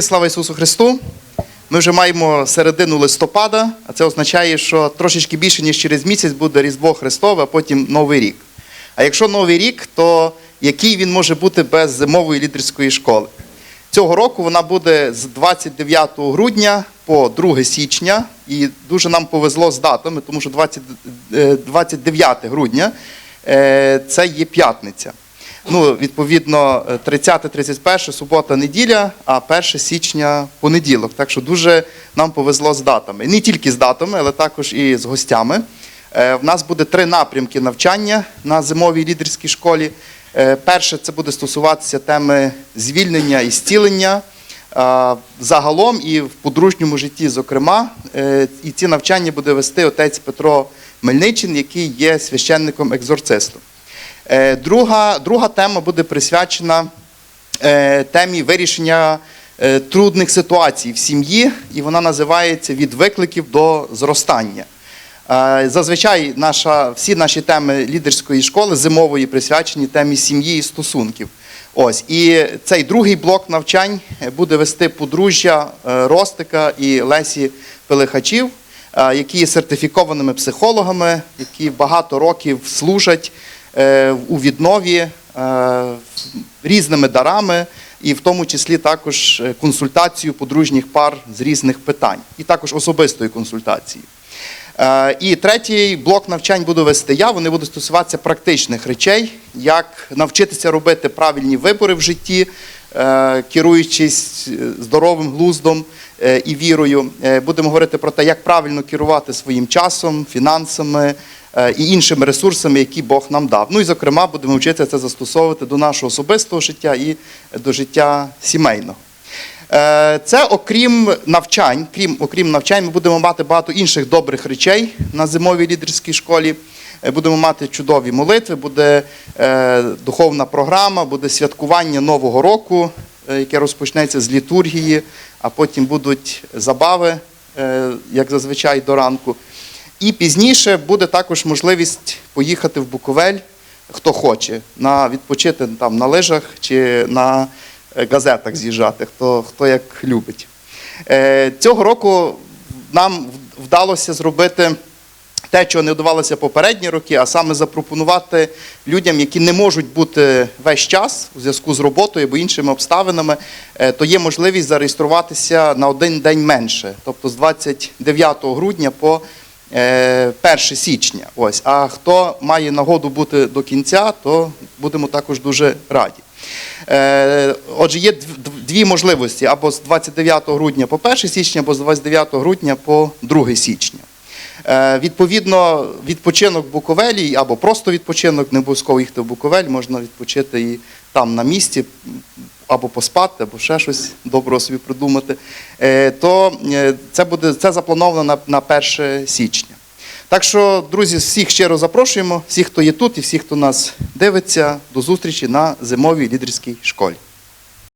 Слава Ісусу Христу! Ми вже маємо середину листопада, а це означає, що трошечки більше, ніж через місяць буде Різдво Христове, а потім Новий рік. А якщо Новий рік, то який він може бути без зимової лідерської школи? Цього року вона буде з 29 грудня по 2 січня, і дуже нам повезло з датами, тому що 20, е, 29 грудня е, це є п'ятниця. Ну, відповідно, 30-31 субота, неділя, а 1 січня понеділок. Так що дуже нам повезло з датами. Не тільки з датами, але також і з гостями. Е, В нас буде три напрямки навчання на зимовій лідерській школі. Е, Перше це буде стосуватися теми звільнення і зцілення. е, Загалом і в подружньому житті, зокрема, Е, і ці навчання буде вести отець Петро Мельничин, який є священником-екзорцистом. Е, Друга, друга тема буде присвячена е, темі вирішення е, трудних ситуацій в сім'ї, і вона називається Від викликів до зростання. Зазвичай наша, всі наші теми лідерської школи зимової присвячені темі сім'ї і стосунків. Ось і цей другий блок навчань буде вести подружжя Ростика і Лесі Пелихачів, е, які є сертифікованими психологами, які багато років служать у віднові е, різними дарами, і в тому числі також е, консультацію подружніх пар з різних питань, і також особистої консультації. Е, І третій блок навчань буду вести я. Вони будуть стосуватися практичних речей, як навчитися робити правильні вибори в житті, е, керуючись е, здоровим глуздом е, і вірою. Е, Будемо говорити про те, як правильно керувати своїм часом, фінансами е, і іншими ресурсами, які Бог нам дав. Ну і зокрема, будемо вчитися це застосовувати до нашого особистого життя і до життя сімейного. Е, Це окрім навчань, крім окрім навчань, ми будемо мати багато інших добрих речей на зимовій лідерській школі. Е, Будемо мати чудові молитви, буде е, духовна програма, буде святкування Нового року, яке розпочнеться з літургії, а потім будуть забави, як зазвичай до ранку. І пізніше буде також можливість поїхати в Буковель, хто хоче, на відпочити там на лижах чи на газетах з'їжджати, хто, хто як любить. Е, Цього року нам вдалося зробити те, чого не вдавалося попередні роки, а саме запропонувати людям, які не можуть бути весь час у зв'язку з роботою або іншими обставинами, е, то є можливість зареєструватися на один день менше, тобто з 29 грудня по е, 1 січня. Ось. А хто має нагоду бути до кінця, то будемо також дуже раді. Е, Отже, є дв- дв- дві можливості: або з 29 грудня по 1 січня, або з 29 грудня по 2 січня. Е, Відповідно, відпочинок в Буковелі або просто відпочинок, не обов'язково їхати в Буковель, можна відпочити і там на місці, або поспати, або ще щось доброго собі придумати. Е, То це буде це заплановано на 1 січня. Так що, друзі, всіх щиро запрошуємо, всіх, хто є тут, і всіх, хто нас дивиться, до зустрічі на зимовій лідерській школі.